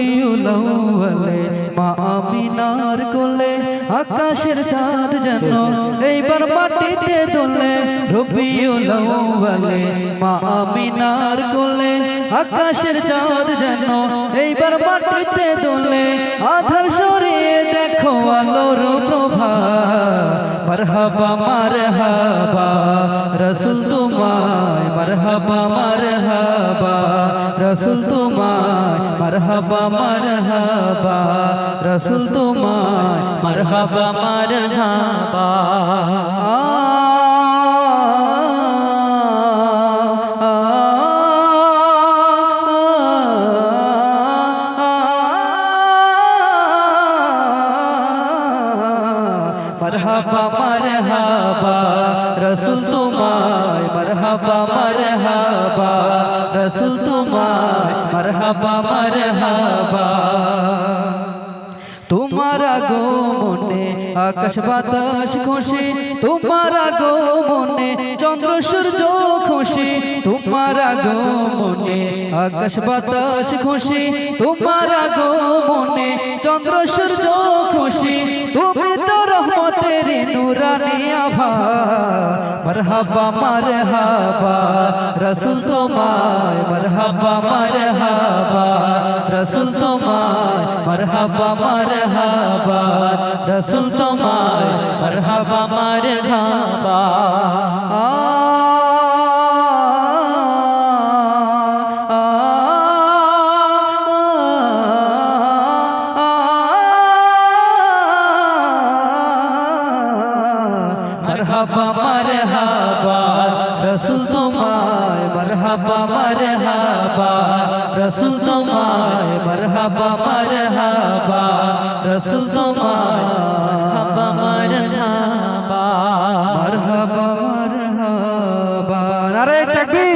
রবিউল মা আমিনার কোলে, আকাশের চাঁদ যেন এইবার মাটিতে দোলে রবিউল মা আমিনার কোলে, আকাশের চাঁদ যেন এইবার মাটিতে দোলে আধার সরিয়ে দেখো আলোর প্রভা, মরহাবা, মারহাবা, রসুল তোমায়, মরহাবা, মারহাবা। রসুল তোমায় মারহাবা মারহাবা। রসুল তোমায় মারহাবা মারহাবা। মরহবা মরহবা। রসুল তোমায় মরহবা মরহবা। রসুল তোমায় মরহবা মরহবা। তোমার গো মনে আকাশ বাতাস খুশি তোমার গো মনে চন্দ্র সূর্য খুশি তোমার গো মনে আকাশ বাতাস খুশি তোমার গো মনে চন্দ্র সূর্য খুশি তুমি মরহাবা মরহাবা রসুল তোমায় মরহাবা মরহাবা রসুল তোমায় মরহাবা মরহাবা রসুল তোমায় মরহাবা মরহাবা আ মরহাবা मरहबा मरहबा रसूल तुम्हारे मरहबा मरहबा रसूल तुम्हारे मरहबा मरहबा मरहबा मरहबा अरे तकबीर